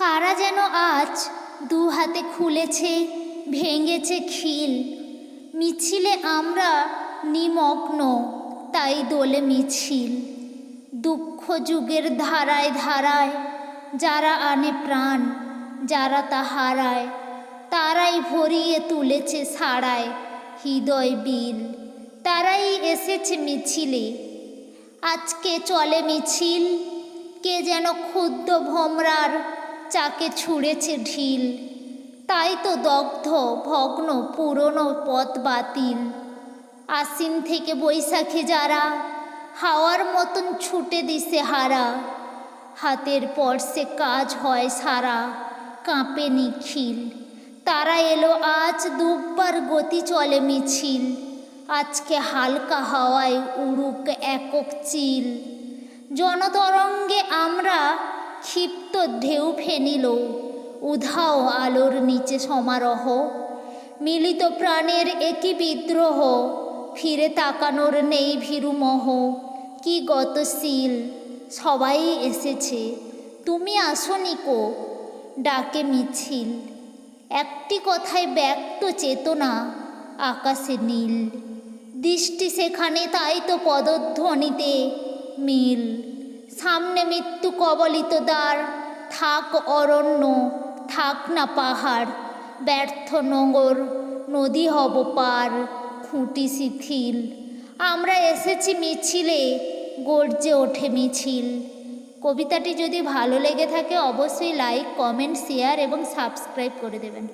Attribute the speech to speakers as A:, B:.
A: কারা যেন আজ দু হাতে খুলেছে, ভেঙেছে খিল। মিছিলে আমরা নিমগ্ন, তাই দোলে মিছিল। দুঃখ যুগের ধারায় ধারায় যারা আনে প্রাণ, যারা তা হারায়, তারাই ভরিয়ে তুলেছে সাড়ায় হৃদয় বিল। তারাই এসেছে মিছিলে। আজকে চলে মিছিল, কে যেন ক্ষুদ্র ভোমরার চাকে ছুঁড়েছে ঢিল। তাই তো দগ্ধ, ভগ্ন, পুরনো পথ বাতিল। আশ্বিন থেকে বৈশাখে যারা, হাওয়ার মতন ছুটে দিছে হারা। হাতের পর সে কাজ হয় সারা, কাঁপে নিখিল। তারা এলো আজ দুব্বার গতি চলে মিছিল। আজকে হালকা হাওয়ায় উড়ুক একক চিল। জনতরঙ্গে আমরা ক্ষিপ্ত ঢেউ ফেনিল। উধাও আলোর নিচে সমারোহ। মিলিত প্রাণের একই বিদ্রোহ। ফিরে তাকানোর নেই ভীরুমোহ। কি গতশীল, সবাই এসেছে। তুমি আসনি কো? ডাকে মিছিল। একটি কথায় ব্যক্ত চেতনা আকাশে নীল। দৃষ্টি সেখানে, তাই তো পদধ্বনিতে মিল। সামনে মৃত্যু কবলিত দ্বার। থাক অরণ্য, থাক না পাহাড়। ব্যর্থ নোঙর, নদী হব পার খুঁটি শিথিল আমরা এসেছি মিছিলে, গর্জে ওঠে মিছিল। কবিতাটি যদি ভালো লেগে থাকে, অবশ্যই লাইক কমেন্ট শেয়ার এবং সাবস্ক্রাইব করে দেবেন।